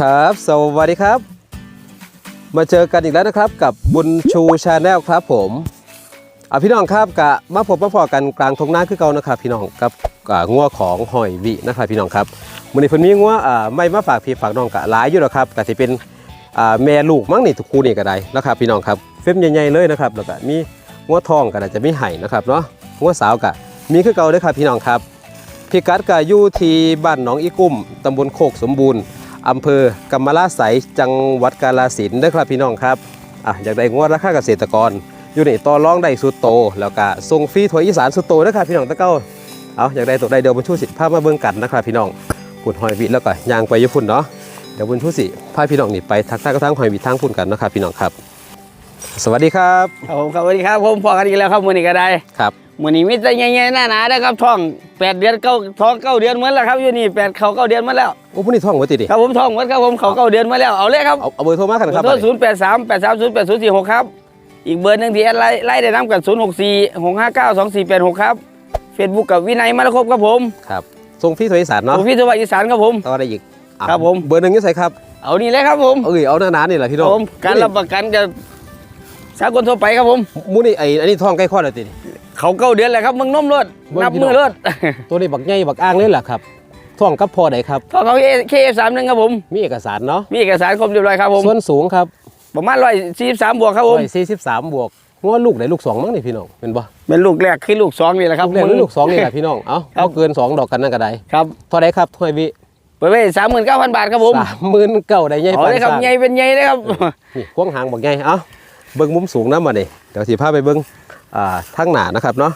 ครับ สวัสดีครับ มาเจอกันอีกแล้วนะครับกับบุญชูชาแนลครับผมอะพี่น้องครับกะมาพบมาพอกันกลางทงน้าคือเก่านะครับ พี่น้องกับงัวของหอยวินะครับพี่น้องครับมื้อนี้เพิ่นมีงัวอ่าไม่มาฝากพี่ฝากน้องกะหลายอยู่แล้วครับก็สิเป็นอ่าแม่ลูกมั้งนี่ทุกคู่นี่ก็ได้นะครับพี่น้องครับเฟ้มใหญ่ๆเลยนะครับแล้วก็มีงัวทองก็น่าจะมีไห่นะครับเนาะงัวสาวกะมีคือเก่าเด้อครับพี่น้องครับพิกัดก็อยู่ที่บ้านหนองอีกุ้มตำบลโคกสมบูรณ์ อำเภอกำมะลาไสยจังหวัดกาฬสินธุ์เด้อครับพี่น้องครับอะอยากได้งวดราคาเกษตรกร อยู่นี่ต่อรองได้สุดโต แล้วก็ส่งฟรีถั่วอีสานสุดโตเด้อครับพี่น้องตะเก้าเอาอยากได้ตัวใดเดี๋ยวบุญชูสิพามาเบิ่งกันนะครับพี่น้องปุ่นหอยวิแล้วก็ยางไปอยุพุ่นเนาะเดี๋ยวบุญชูสิพาพี่น้องนี่ไปทักทายกับทางหอยวิทางพุ่นกันนะครับพี่น้องครับ สวัสดีครับ ครับผมครับสวัสดีครับผมพอกันอีกแล้วครับมื้อนี้ก็ได้ครับ มื้อนี้มีแต่ใหญ่ๆหน้าหนาๆนะครับท้องแปดเดือนเก้าท้องเก้าเดือนเหมือนแล้วครับอยู่นี่แปดเขาเก้าเดือนเหมือนแล้วโอ้พุ่นนี่ท่องไว้ติดิครับผมท้องเหมือนครับผมเขาเก้าเดือนมาแล้วเอาเลยครับเอาเอาเบอร์โทรมากันครับโทรศูนย์แปดสามแปดสามศูนย์แปดศูนย์สี่หกครับอีกเบอร์หนึ่งที่แอดไลน์ไล่ได้น้ำกันศูนย์หกสี่หกห้าเก้าสองสี่แปดหกครับเฟซบุ๊กกับวินัยมาลครบครับผมครับส่งฟรีถั่วอีสานเนาะผมพี่สวัสดิ์อีสานครับผมต่อได้อีกอะครับผมเบอร์หนึ่งอยี่ใส่ครับเอานี่เลยครับผมเอ้ยเอาหนาๆนี่แหละพี่คน้รัอบงผมการรับประกันจะสากลทั่วไปครับผมมูนี่ไอ้อันนี้ท้องใกล้คลอดแล้วติดิ เขาเก้าเดือนแล้วครับมึงนมรถเบิ่งนับพี่น้มืองอรถตัวนี้บักใหญ่บักอ้างเลยแหละครับท้องกับพอใดครับท้องเขาเคเอฟสามหนึ่งครับผม มีเอกสารเนาะมีเอกสารครบเรียบร้อยครับผม ส่วนสูงครับประมาณร้อยสี่สามบวกครับผมร้อยสี่สิบสามบวกง้อลูกไหนลูกสองมั้งนี่พี่น้องเป็นบ่เป็นลูกแรกคือลูกสองนี่แหละครับลูกแรกหรือลูกสองนี่แหละพี่น้องเอ้าครับบ่เกินสองดอกกันนั่นก็ได้ครับเท่าไรครับถ้วยวิเปิดไว้สามหมื่นเก้าพันบาทครับผมสามหมื่นเก้าได้ใหญ่เอาปานเลยครับสร้างใหญ่เป็นใหญ่เลยครับ นี่ควงหางบักใหญ่เอ้าเบิ่งมุมสูงนะมาเนี่เดี๋ยวสิพาไปเบิ่ง อ่าทางหน้านะครับเนาะ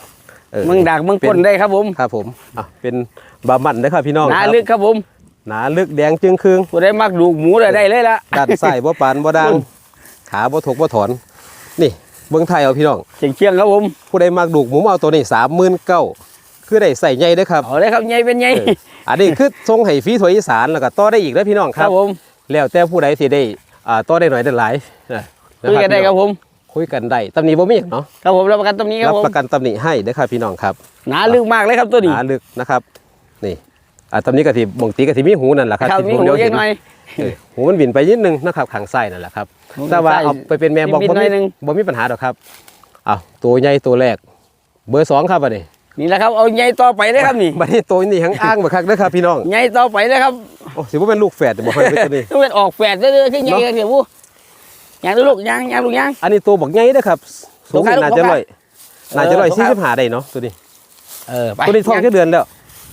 เออมึงดักมึงปนได้ครับผมครับผมอะเป็นบามันนะครับพี่น้องหนาครับลึกครับผมหนาลึกแดงจึงครึ่งผู้ได้มักดูกหมูได้ได้เลยละด้านซ้ายบ่ปานบ่ดังอืมขาบ่ถกบ่ถอน นี่เบิ่งไทยเอาพี่น้องเชียงเชียงครับผมผู้ใดมักดูกหมูมาเอาตัวนี้39,000คือได้ใส่ใหญ่เด้อครับเอาเลยครับใหญ่เป็นใหญ่เอออันนี้คือทรงให้ฟรีถั่วอีสานแล้วก็ต่อได้อีกเด้อพี่น้องคครัรับบผมแล้วแต่ผู้ใดสิได้อ่าต่อได้หน่อยได้หลายนะะคุยกันได้ครับผม คุยกันได้ตำหนิบ่มีหยังเนาะครับผมรับประกันตรงนี้ครัรับบผมประกันตำหนิให้เด้อครับพี่น้องครับหนาลึกมากเลยครับตัวนี้หาลึกนะครับ นี่อ่าตำหนิก็สิบ่งตีก็สิมีหูนั่นแหละครับครับที่มีผมหูเดี๋ยวเยเห็อะนหน่อย เออหูมันบินไปนิดนึงนะครับข้างซ้ายนั่นแหละครับแต่ว่าเอาไปเป็นแม่บอกบินบ่หน่มีอยหนึง บ่มีปัญหาดอกครับเอาตัวใหญ่ตัวแรก เบอร์สองครับอันนี้นี่แหละครับเอาใหญ่ต่อไปเลยครับนี่บัดนี้ตัวนี้ทั้งอ้างบ่คักเด้อครับพี่น้องใหญ่ต่อไปเลยครับโอ้สิบ่เป็นลูกแฝดบ่ให้เป็นตัวนี้ ต้องเป็นออกแฝดเรื่อยๆขึ้นใหญ่กันเถอะวู ยางดูลูกยางยางลูกยางอันนี้ตัวบักใหญ่เด้อครับสูงตัวใครน่าจะตัวใครร้อยน่าจะเออร้อยตัวสี่ใครสิบห้าได้เนาะตัวนี้เออไปตัวนี้ท้องแค่เดือนแล้ว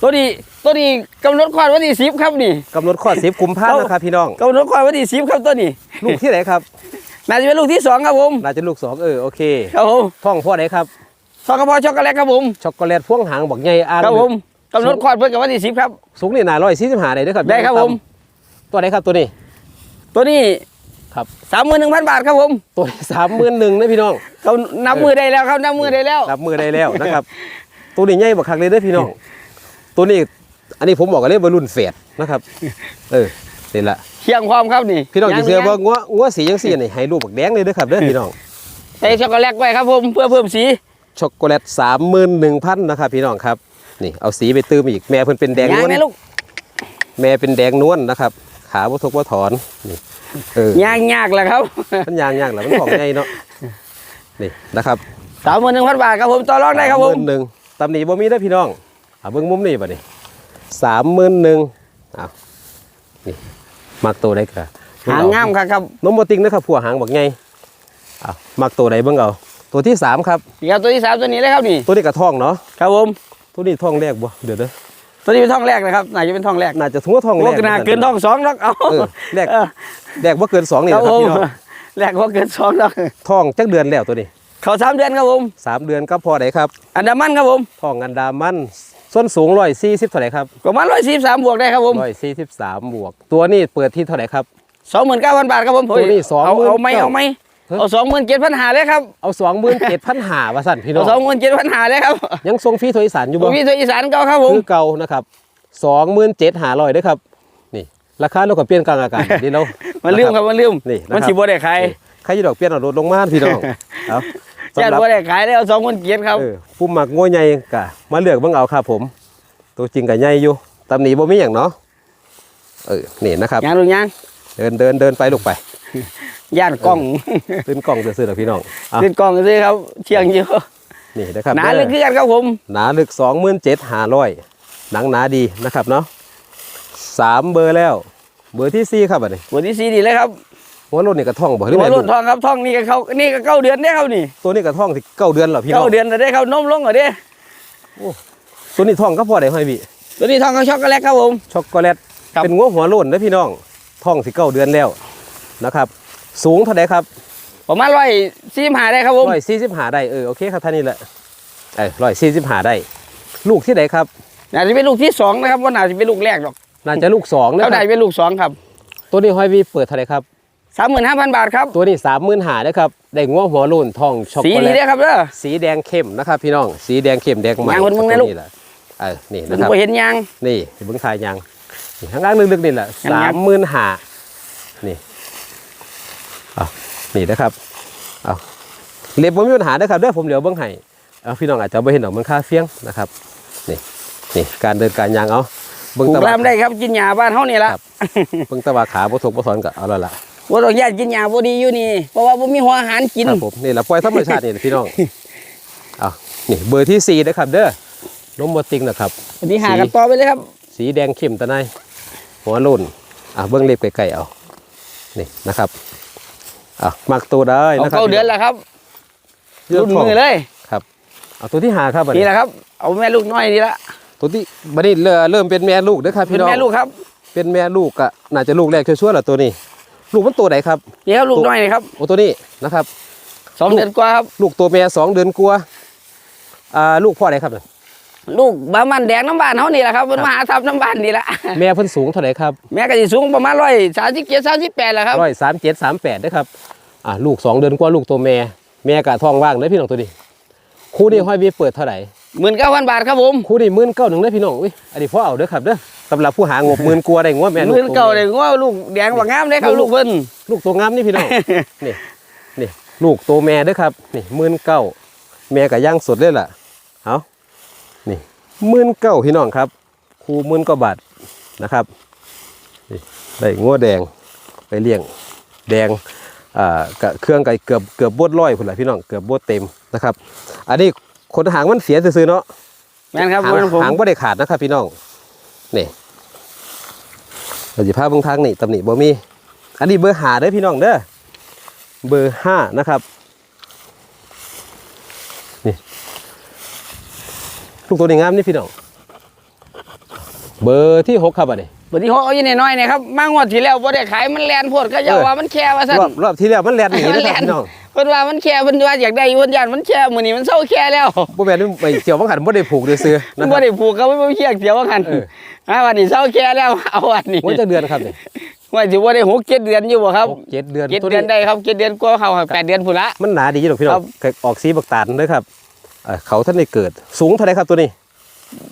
ตัวนี้ตัวนี้กำหนดคลอดวันที่สิบครับนี่กำหนดคลอด10กุมภาพันธ์นะครับพี่น้องกำหนดคลอดวันที่สิบครับตัวนี้ลูกที่ไหนครับน่าจะเป็นลูกที่สองครับผมน่าจะลูกสองเออโอเคครับผมท้องพ่อไหนครับซองกระเพาะช็อกโกแลตครับผมช็อกโกแลตพ่วงหางบักใหญ่อ้างครับผมกำหนดคลอดเพื่อกับวันที่สิบครับสูงนี่น่าร้อยสี่สิบห้าได้เด้อครับได้ครับผมตัวไหนครับตัวนี้ ตัวนี้ ครับสามหมื่นหนึ่งพันบาทครับผม ตัวนี้สามหมื่นหนึ่งนะพี่น้องเขานับมือได้แล้วครับนับมือได้แล้วรับมือได้แล้วนะครับ ตัวนี้ใหญ่บักคักเลยเด้อพี่น้อง ตัวนี้ อันนี้ผมบอกกันเลยว่ารุ่นเฟดนะครับ เออนี่ละเชียงความครับนี่ พี่น้องจะย่าเชื่อว่างัวงัวสียังสีนี่ให้ลูกบักแดงเลยเด้อครับเด้อพี่น้องใส่ช็อกโกแลตไว้ครับผมเพื่อเพิ่มสีช็อกโกแลตสามหมื่นหนึ่งพันนะครับพี่น้องครับ นี่เอาสีไปเติมอีกแม่เพิ่นเป็นแดงยางนวลนะลูกแม่เป็นแดงนวลนะครับ ขาบ่ทกบ่ถอนนี่เออยางยากแหละครับมันยางยางแหละมันของใหญ่เนาะนี่นะครับสามหมื่นหนึ่งพันบาทครับผมต่อรองได้ครับผมหนึ่งตำหนิบ่มีได้อพี่น้องอ่าเบิ่งมุมนี่บ่นี่สามหมื่นหนึ่งอ้าวนี่มักตัวใดกะหางงามครับครับนมโมติงนะครับผัวหางบักไงอ้าวมักตัวใดเบิ่งเอาตัวที่สามครับนี่ครับตัวที่สามตัวนี้เลยครับนี่ตัวนี้กระท่องเนาะครับผมตัวนี้ท่องแรกบ่เดี๋ยวเด้อ ตัวนี้เป็นท้องแรกนะครับน่าจะเป็นท้องแรกน่าจะทั่วท่องแรโอ้กขนาดเกินท้องสองแล้วเอาเออแรกเออแรกบ่เกินสองนี่คแหรับละครับผมพี่น้องแรกว่าเกินสองแล้วท่องจักเดือนแล้วตัวนี้เขาสามเดือนครับผมสามเดือนก็พอได้ครับ อันดามันครับผมท่องอันดามันส้นสูงร้อยสี่สิบเท่าไหร่ครับประมาณร้อยสี่สามบวกได้ครับผมร้อยสี่สิบสามบวก ตัวนี้เปิดที่เท่าไหร่ครับสองหมื่นเก้าพันบาทครับผมตัวนี้เอาเอาไหม29,000เอาไหม เฮ้ยเอาสองหมื่นเจ็ดพันหาเลยครับเอาสองหมื่นเจ็ดพันหาว่าสั่นพี่น้เอาองสองหมื่นเจ็ดพันหาเลยครับยังทรงฟรีโทรอีสานอยู่ผบ่มมีตัวอีสานเก่าครับผมคือเก่านะครับสองหมื่นเจ็ดหาร้อยด้วยครับ นี่ ราคาเราก็เปลี่ยนกลางอากาศนี่เรามันลืมครับมันลืมนี่นะครับ มันสิบ่ได้ขายใครจะดอกเปลี่ยนเอาลดลงมาพี่น้องเอาญาสำติหรับบ่ได้ขายได้เอาสองหมื่นเจ็ดครับเออผู้หมักงัวใหญ่กะมาเลือกเบิ่งเอาครับผม ตัวจริงกะใหญ่อยู่ตำหนิบ่มีหยังเนาะเออนี่นะครับยางลูกยางเดินเดินเดินไปลูกไป ย่านกล้องขึ้นกล้องซื่อๆนะพี่น้องอะขึ้นกล้องซื้อครับเชียงเยอะนี่นะครับหนาเลยคือกันครับผมหนาลึกสองหมื่นเจ็ดหาร้อยหนังหนาดีนะครับเนาะสามเบอร์แล้ว เบอร์ที่สี่ครับอันนี้หัวที่สี่ดีเลยครับหัวรุ่นนี่กระท่องบ่หรือหัวแม่รุ่ลูนกทองครับทองนี่ก็เขานี่ก็เก้าเดือนได้ครับนี่ ตัวนี้กระท่องที่เก้าเดือนเหรอพี่น้อเก้างเดือนแล้วได้ครับนมลงเหรอเด้ตัวนี้ท่องก็พอได้ห้อยพี่ตัวนี้ทองเขาช็อกโกแลตครับผมช็อกโกแลตครับเป็นงัวหัวโล้นนะพี่น้องท่องสิเก้าเดือนแล้ว นะครับ สูงเท่าไหร่ครับประมาณร้อยสี่หาได้ครับผมร้อยสี่สิบหาได้เออโอเคครับท่านนี่แหละเออร้อยสี่สิบหาได้ ลูกที่ไหนครับน่าจะเป็นลูกที่สองนะครับว่าน่าจะเป็นลูกแรกหรอกน่าจะลูกสองนะเขาคได้รับเป็นลูกสองครับ ตัวนี้ห้อยวีเปิดเท่าไหร่ครับสามหมื่นห้าพันบาทครับตัวนี้สามหมื่นหานะครับได้งัวหัวโล้นท่องช็อกสีโกแลดีตได้ครับเด้อสีแดงเข้มนะครับ พี่น้องสีแดงเข้มแดงมันยางคนมึงนะลูกตัวแหละเออนี่มันะนครับบ่เห็นยางนี่เบิ้งทายยางนี่ข้างล่างลึกๆนี่แหละยางสามหมื่นหานี่ เอานี่นะครับเอาเล็บผมมีปัญหานะครับเด้อผมเหลียวเบิ้งให้เอาพี่น้องอาจจะไม่เห็นหรอกมันค่าเฟี้ยงนะครับนี่นี่การเดินการยางเอาเบิ้งปลูตะกวัน ลามได้ครับกินหญ้าบ้านเฮานี่ละครับ เบิ้งตะวันขาบ่ถกบ่สอนก็เอาแล้วล่ะว่าต้องญาติกินหญ้าบ่ดีอยู่นี่ เพราะว่าบ่มีหัวอาหารกิน ครับผมนี่แหละปล่อยธรรมชาตินี่พี่น้องเอานี่เบอร์ที่สี่นะครับ เด้อนมบติงนะครับวันนี้หากันต่อไปเลยครับ สีแดงเข้มตะไนหัวโลุ่นอะเบื้องเล็บไกลๆเอา นี่นะครับ อะมักตัวได้เอานะครับ เข้าเดือนแล้วครับเลือกรุ่นของ มือเลยเอาตัวที่หาครับบัดนี่นี้แหละครับ เอาแม่ลูกน้อยนี่ละตัวที่บัดนี้เริ่มเริ่มเป็นแม่ลูกนะครับเป็พี่นน้องแม่ลูกครับเป็นแม่ลูกอะน่าจะลูกแรกชัวร์ๆแหละตัวนี้ ลูกมันตัวไหนครับนี่ครับลูกน้อยนี่ครับโอ้ตัวนี้นะครับ สองเดือนกว่าครับลูกตัวแม่สองเดือนกว่าอ่าลูกพ่อไหนครับเนี่ย ลูกบามันแดงน้ำบานเฮานี่แหละครับเพิ่นมาหาทับน้ำบานนี่ละแม่เพิ่นสูงเท่าไหร่ครับแม่ก็สิสูงประมาณร้อยสามสิบเจ็ดสามสิบแปดแหละครับร้อยสามเจ็ดสามแปดนะครับอ่าลูกสองเดือนกว่าลูกตัวแม่แม่กะท้องว่างเลยพี่น้องตัวนี้คู่นี้ห้อยบีเปิดเท่าไหร่หมื่นเก้าพันบาทครับผมคู่นี้หมื่นเก้าหนึ่งได้อพี่น้องอุ้ยอันนี้พ่อเอาเด้อครับเด้อสำหรับผู้หางบหมื่นกลัวาได้งวแม่หลูกมื่นเก้าเลยว่าลูกแดงว่างามเลยครับลูกเพิ่นลูกตัวงามนี่พี่น้องนี่นี่ลูกตัวแม่เด้อครับนี่หมื่นเก้าแม่กับย่างสดเลยล่ะเอานี่ หมื่นเก้าพี่น้องครับคู่หมื่นกว่าบาทนะครับนี่ได้งวแดงไปเลี้ยงแดงอ่ากะเครื่องไก่เกือบเกือบบดร้อยพุ่นละพี่น้องเกือบบดเต็มนะครับ อันนี้ขนหางมันเสียซื่อๆเนาะแม่นครับหางแม่นผมหางบ่ได้ขาดนะครับพี่น้องนี่เราจะพาเบิ่งทางนี่ตำหนิบ่มี อันนี้เบอร์หาเด้อพี่น้องเด้อเบอร์ห้านะครับ ลูกตัวนี้งามนี่พี่น้อง เบอร์ที่หกครับอันนี้บางทีเขาเอาอยู่น้อยๆเนี่ยครับมางวดที่แล้วบ่ได้ขายมันแลนโพดก็จะเออ ว่ามันแค่ว่าซั่น รอบรอบที่แล้วมันแลนหนีมันะนคแลรับน พี่น้องเพิ่นว่ามันแค่เพิ่นว่าอยากได้เพิ่นย่านมันแค่มื้อนี้มันเศร้าแค่แล้วบ่แม่นไปเกี่ยวบังหันบ่ได้ผูกเด้อซื้อมันะนคบ่รับ ได้ผูกเขาไม่เพียกเดียวว่ากันเออ อ่าวันนี้เศร้าแค่แล้วเอาวันนี้ว่าจะเดือนครับนี่ว่าสิบ่ได้หกเจ็ดเดือนอยู่บ่ครับหกเจ็ดเดือนเจ็ดตัวเดือนนี้ได้ครับเจ็ดเดือนกว่าเขาแปดเดือนพุ่นละ มันหนาดีอยู่หรอกพี่น้อครังบ เคยออกสีบักตาลเด้อครับ เอ่อเขาท่านได้เกิด สูงเท่าไหรครับตัวนี้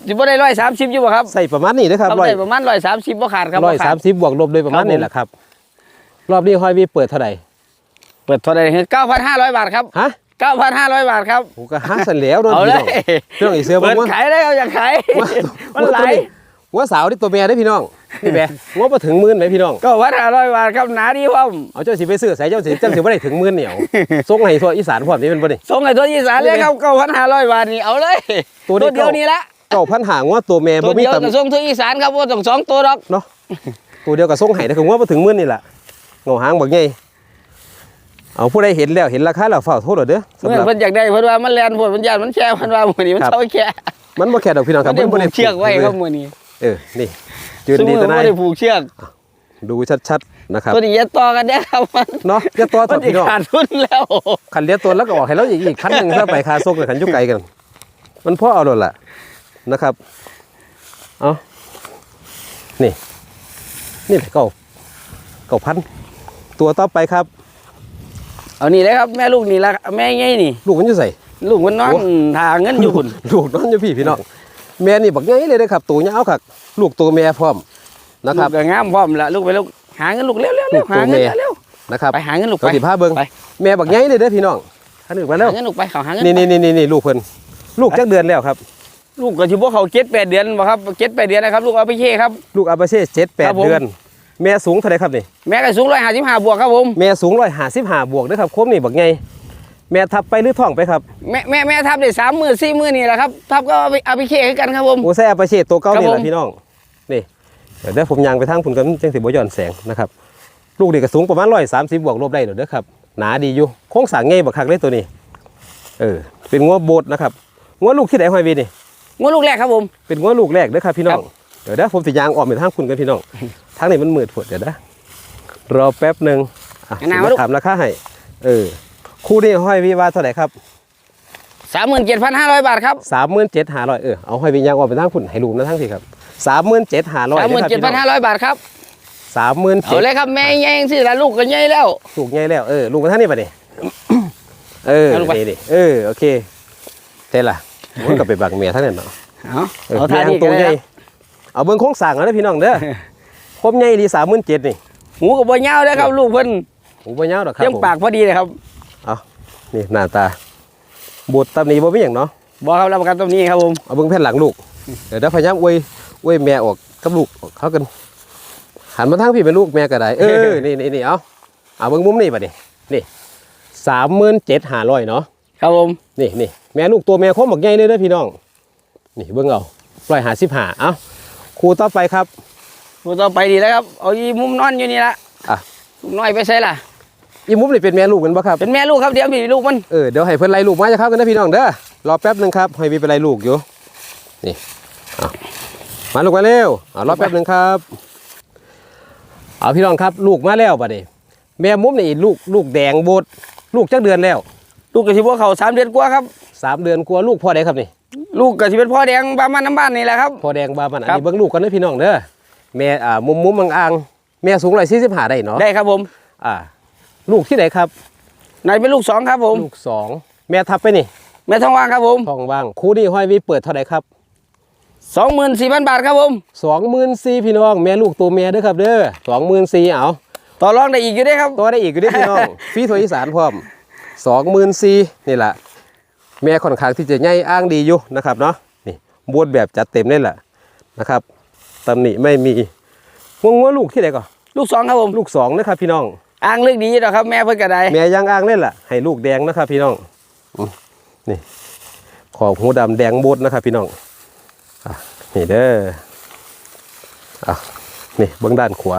สิบ่ได้ร้อยสามสิบอยู่บ่ครับใส่ประมาณนี้นะครับครับร้อยได้ประมาณร้อยสามสิบบ่ขาดครับร้อยบ่ขสาดมสิบบวกลบโดยประมาณครับผมนี้แหละครับ รอบนี้ห้อยวีเปิดเท่าไหร่เปิดเท่าไหร่คือเก้าพันห้าร้อยบาทครับฮะเก้าพันห้าร้อยบาทครับผมก็หาสันแล้วโดนเอาพี่เลน้องยพี่น้องอีเสือเปิบ้าดงว่าขายได้เอาอยากขายว่ามันไหลายว่าสาวที่ตัวแม่ได้อพี่น้อง นี่แม่ว่ามาถึงหมื่นไหมพี่น้องเก้าพันห้าร้อยบาทครับหนาดีพร้อมเอาเจ้าสิไปซื้อใส่เจ้าสิเจ้าสิบ่ได้ถึงหมื่นเหนียวส่งให้ทั่วอีสานพร้อมนี่เป็นบ่นี่ส่งให้ตัวอีสานเลยครับเก้าพันห้าร้อยบาทนี่เอาเลย ตัวนี้เดียวนี่ละเก้าพันหางว่าตัวแม่ตับ่วมีเดียวตำจะส่งตัวอีสานครับว่าต้องสองตัวดอกเนาะตัวเดียวกับส่งให้แต่คือว่ามาถึงหมื่นนี่แหละเงาหางบักใหญ่เอาผู้ใดเห็นแล้วเห็นราคาแล้วฝากโทษเด้อสำเมื่หอรับเพิ่นอยากได้เพิ่นว่ามันแลนพวดมันยานมันแช่เพิ่นว่ามื้อนี้มันครับเศร้าแค่มันบ่แค่ดอกพี่น้องคมัรันบได้มันผูบ่ได้กเชือกไว้ครับมื้อนี้เออนี่ จืนซึ่งดีมืตัอวบ่นายได้ผูกเชือกดูชัดๆนะครับตัวนี้อย่าต่อกันเด้อครับมันเนาะอย่าตัวมัต่อนสิพี่น้องขาดทุนแล้วคันเลี้ยตัวแล้วก็ออกให้เราอีกอีกคันหนึงถ้าไปคาซกกับคันอยุไกลกัน มันพอเอาโดนล่ะนะครับเอานี่ นี่แหละเก่าเก่าพันตัวต่อไปครับ เอานี่เลยครับแม่ลูกนี่ละแม่ไงนี่ ลูกมันอยู่ใส่ลูกมันนอนโอ้หาเงินอยู่พุ่นลูกนอนอยู่พี่พี่น้อง แม่นี่บักใหญ่เลยนะครับตัวยาวครับลูกตัวแม่พร้อมนะคลูรับกก็งามพร้อมละลูกไปลูกหาเงินลูกเร็วๆลูเร็วกหาเงินตัวแม่เร็วนะครับๆไปหาเงินลูกตัวไปสิพาเบิ่งไปแม่บักใหญ่เลยเด้อพี่น้องท่านนึกมาแล้วหาเงินลูกไปเขาหาเงินนี่นี่นี่นี่นี่ลูกเพิ่นลูกจักเดือนแล้วครับ ลูกก็สิบ่เขา7 8เดือนบ่ครับ7 8เดือนนะครับลูกเอาไปเช่ครับลูกอาบาเช่เจ็ดแปครัดบผมเดือน แม่สูงเท่าไหรครับนี่แม่ก็สูงร้อยห้าสิบห้าบวกครับผมแม่สูงร้อยห้าสิบห้าบวกเด้อครับโคมนี่บักไง แม่ทับไปหรือท้องไปครับแม่แม่แม่ทับได้สามมือสี่มือนี่แหละครับทับก็เอาไปเอาไปเคคือกันครับผม โอ้แซ่อาปาเช่ตัวเก่าครับนี่แหผละม พี่น้องนี่เดี๋ยวได้ผมยางไปทางพุ่นกันจังสิบ่ย้อนแสงนะครับลูกเด็กก็สูงประมาณร้อยสามสิบบวกลบได้เด้อครับหนาดีอยู่โค้งสร้างไงบักคักเลยตัวนี้ เออ เป็นงัวโบดนะครับงัวลูกที่ไหนหอยวีนี่ งวดลูกแรกครับผม เป็นงัวลูกแรกเด้อครับพี่น้อคงรับ เดี๋ยวได้ผมสิยางออกไปทางคุณกันพี่น้อง ทางนี้มันมืดฝดเดี๋ยวนะรอแป๊บหนึ่งอะสิมาถามราคาให้ เออ คู่นี้ห้อยวีว่าเท่าไหร่ครับสามหมื่นเจ็ดพันห้าร้อยบาทครับสามหมื่นเจ็ดห้าร้อยเออเอาห้อยวียางออกไปทางคุณให้ลูกนะทั้งพี่ครับสามหมื่นเจ็ดห้าร้อยสามหมื่นเจ็ดพันห้าร้อยบาทครับสามหมื่นเอาเจ็ดเลยครับแม่ใหญ่สิละลูกก็ใหญ่แล้วลูกใหญ่แล้วเออลูกมาทางนี้ป่ะนี่เออเอาลูกไปนี่ดิเออโอเคเท่ล่ะมันก็ไปบังเมียท่านนั่นเนาะเอาเออเอาท่าแม่นี้ตักัวนเลยใหญ่ครับเอาเบิ้งโค้งสั่งเอาเด้อพี่น้องเด้อคมใหญ่ดีสามหมื่นเจ็ดนี่หูกับบัวยาวเลยครับลูกเพิ่นหูบ่ยาวดอกครับเลี้ยงผมปากพอดีเลยครับ นี่หน้าตาบดตำหนีบ่มีหยังเนาะบอกครับรับประกันตรงนี้ครับผมเอาเบิ่งแผ่นหลังลูก เดี๋ยวเดี๋ยวพยายามอวยอวยแม่ออกกับลูกเขากันหันมาทางพี่เป็นลูกแม่ก็ได้เออนี่นี่นี่เอาเอาเบิ่งมุมนี่ป่ะนี่นี่สามหมื่นเจ็ดห้าร้อยเนาะครับผมนี่นี่แม่ลูกตัวแม่คมบักใหญ่เลยเด้อพี่น้อง นี่เบิ่งเอาร้อยห้าสิบห้าเอาครูต่อไปครับ ตัวต่อไปดีแล้วครับ เอาอีมุมนอนอยู่นี่ละอะลูกน้อยไปใส่ล่ะ อีมุมนี่เป็นแม่ลูกกันปะครับเป็นแม่ลูกครับเดี๋ยวมีลูกมันเออเดี๋ยวให้เพิ่นไล่ลูกมาจะครับกันนะพี่น้องเด้อรอแป๊บหนึงครับให้วีไปไล่ลูกอยู่นี่เอามาลูกมาเร็วเอารอแป๊บหนึงครับ เอาพี่น้องครับลูกมาแล้วบัดนี้แม่มุมนี่ลูกลูกแดงโบดลูกจักเดือนแล้ว ลูกกระชิบว่าเขาสามเดือนกว่าครับสามเดือนกลัวาลูกพ่อใดครับนี่ลูกกระชิเป็นพ่อแดงบ้านมันน้ำบ้านนี่แหละครับพ่อแดงบามันอันครับนี้เบิ่งลูกกันนะพี่น้องเด้อแม่อ่ามุมมุมอ่างๆแม่สูงร้อยสี่สิบห้าได้เนาะได้ครับผมอ่า ลูกที่ไหนครับนายเป็นลูกสองครับผม ลูกสองแม่ทับไปนี่แม่ทองว่างครับผมท้องว่างคู่นี้ห้อยวีเปิดเท่าไหร่ครับสองหมื่นสี่พันบาทครับผมสองหมื่นสี่พี่น้องแม่ลูกตัวแม่เด้อครับเด้อสองหมื่นสี่เอาต่อรองได้อีกอยู่ได้ครับตัวได้อีกอยู่เด้อพี่น้องฟรีทัวร์อีสานพร้อมสองหมื่นสี่นี่แหละแม่ค่อนข้างที่จะใหญ่อ้างดีอยู่นะครับเนาะนี่บวดแบบจัดเต็มนี่แหละนะครับตำหนิไม่มีงวงว่าลูกที่ไหนก่อนลูกสองครับผมลูกสองนะครับพี่น้อง อ้างเลือกดีอยู่ดอกครับ แม่เพิ่นกระไดแม่ยังอ้างเล่นล่ะ ให้ลูกแดงนะครับ พี่น้องอืมนี่ขอบหูดำแดงบดนะครับ พี่น้องอะนี่เด้ออะนี่เบื้องด้านขวา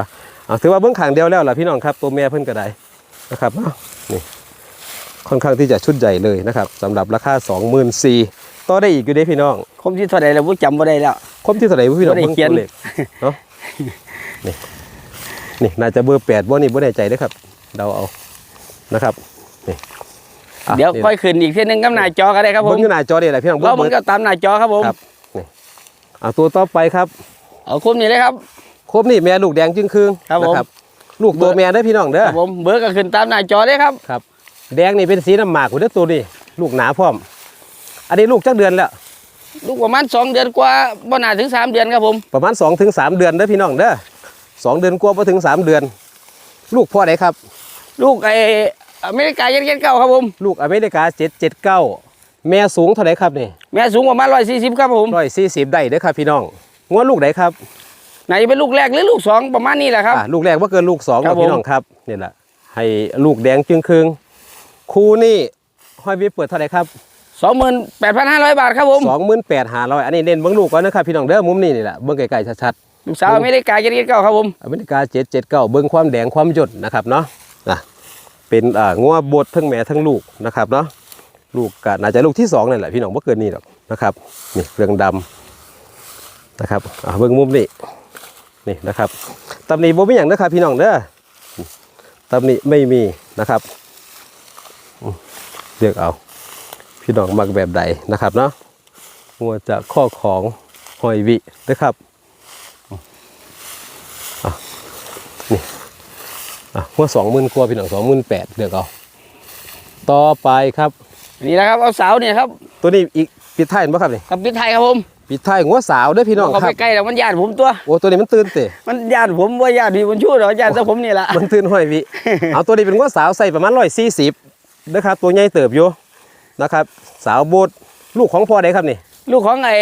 อะถือว่าเบื้องขางเดียวแล้วล่ะพี่น้องครับ ตัวแม่เพิ่นก็ได้นะครับเอ้านี่ค่อนข้างที่จะชุดใหญ่เลยนะครับสำหรับราคา24,000ต่อได้อีกอยู่เด้พี่น้อง คมที่เท่าใดแล้วผมจำบ่ได้แล้ว คมที่เท่าไหร่พี่น้องบ่ได้เบิ่งเขียนตัวเลขเนาะนี่ นี่น่าจะเบอร์แปดบ่นี่บ่แน่ใจเด้อครับ เดาเอานะครับนี่อะเดี๋ยวนี่ค่อยขึ้นอีกเทีนึงกับหน้าจอก็ได้ครับผมเบิ้งอยู่หน้าจอนี่แหละพี่น้องเราเบิ้งมันก็ตามหน้าจอครับผมครับนี่เอาตัวต่อไปครับเอาคุมนี่เลยครับ ครบนี่แม่ลูกแดงจึงคืงครับผม นะลูกตัวแม่ได้อพี่น้องคเด้อรับผมเบอร์ก็ขึ้นตามหน้าจอเลยครับครับ แดงนี่เป็นสีน้ำหมากของเด้อตัวนี้ลูกหนาพร้อม อันนี้ลูกจักเดือนแล้ว ลูกประมาณสองเดือนกว่าบ่น่าถึงสามเดือนครับผมประมาณ2-3ถึงเดือนเด้อพี่น้องเด้อ สองเดือนกว่าพอถึง3เดือน ลูกพ่อไหนครับ ลูกไอ้อเมริกาเย็นเย็นเก้าครับผมลูกอเมริกา779แม่สูงเท่าไหร่ครับนี่แม่สูงประมาณร้อยสี่สิบครับผมร้อยสี่สิบได้เด้อครับพี่น้องงวดลูกไหนครับไหนเป็นลูกแรกหรือลูกสองประมาณนี้แหละครับอะลูกแรกว่าเกินลูกสองครับพี่น้องครับนี่แหละให้ลูกแดงจึงคืงคู่นี่ห้อยวิเปิดเท่าไหร่ครับสองหมื่นแปดพันห้าร้อยบาทครับผมสองหมื่นแปดหาร้อยอันนี้เน้นเบิ้งลูกก่อนนะครับพี่น้องเด้อมุมนี้นี่แหละเบิ้งไกลๆชัดลูก สาวอเมริกาเย็นเย็นเก้าครับผมๆอเมริกาเจ็ดเจ็ดเก้าเบิ้งความแดงความหยดนะครับเนาะนะเป็นอ่างัวบดทั้งแม่ทั้งลูกนะครับเนาะลูกก็น่าจะลูกที่สองนี่แหละพี่น้องว่าเกินนี่หรอกนะครับนี่เรื่องดำนะครับอ่าเบิ้งมุมนี้นี่นะครับตำหนิบ่มีอย่างนะครับพี่น้องเด้อตำหนิไม่มีนะครับอืมเลือกเอาพี่น้องมักแบบใดนะครับเนาะงัวจะข้อของหอยวินะครับอะ นี่อะงัวสองหมื่นกว่าพี่น้องสองหมื่นแปดเลือกเอาต่อไปครับ นี่แหละครับเอาสาวเนี่ยครับ ตัวนี้อีกปิดท้ายเห็นปะครับนี่กับพิษไทยครับผมปิดท้ายงัวสาวเด้อพี่น้องเขาครัไปบใกล้แล้วมันญาติผมตัว โอ้ตัวนี้มันตื่นเตะมันญาติผมว่าญาติพี่บุญชูเหรอญาติแต่ผมนี่แหละมันตื่นหอยวิเอาตัวนี้เป็นงัวสาวใส่ประมาณร้อยสี่สิบนะครับตัวใหญ่เติบอยู่นะครับ สาวโบดลูกของพ่อใดครับนี่ ลูกของไอ้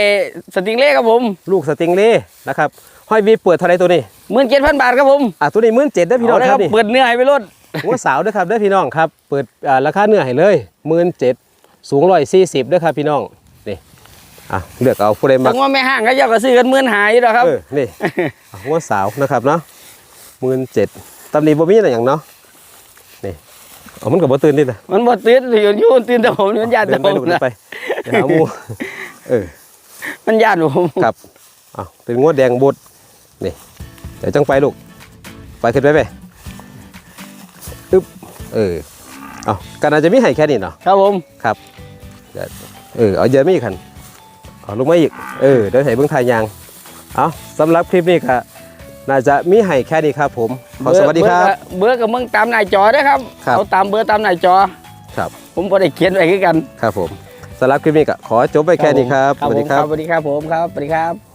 สติงเล่ครับผมลูกสติงเล่นะครับห้อยวีเปิดเท่าไรตัวนี้หมื่นเจ็ดพันบาทครับผมอะตัวนี้มื่นเจ็ดได้อพี่น้องเอาเลยคครัรับบนี่เปิดเนื้อให้ไปรถหัวสาวเด้อครับเด้อพี่น้องครับ เปิดอ่าราคาเนื้อให้เลยมื่นเจ็ดสูงร้อยสี่สิบเด้อครับพี่น้องนี่อะเลือกเอาผู้ใดมัแต่กว่าแม่ห้างก็เจ้าก็ซื้อกันหมื่นหายอยู่แล้วครับเออนี่อะหัวสาวนะครับเนาะมื่นเจ็ดตำหนิบ่มีอะไรอย่างเนาะนี่เอามันกับบ่ตื่นนี่นะมันบ่ตื่นอยู่อยู่ตื่นแต่ผมนี่มันญาติเดินไปผมดูกเดินนะไปไปหาหมู เออ มันญาติผมครับอ้าวเป็นงวดแดงบดนี่เดี๋ยวจังไปลูก ไปขึ้นไปไปอึ๊บเออเอากันอาจจะมีไห่แค่นี้เนาะครับผมครับเดี๋ยวเออเอาเยอะไม่อีกคันเอาลงมาอีกเออเดี๋ยวใส่เบื้องไทายยางเอาสำหรับคลิปนี้ครับน่าจะมีไห่แค่นี้ครับผมขอสวัสดีครับ เบอร์กับมึงตามหน้าจอได้อครับครับเอาตามเบอร์ตามหน้าจอครับ ผมบ่ได้เขียนไว้คือกันครับผม สำหรับคลิปนี้ก็ขอจบไปแค่นี้ครับผมสวัสดีครับสวัสดีครับผมครับสวัสดีครับ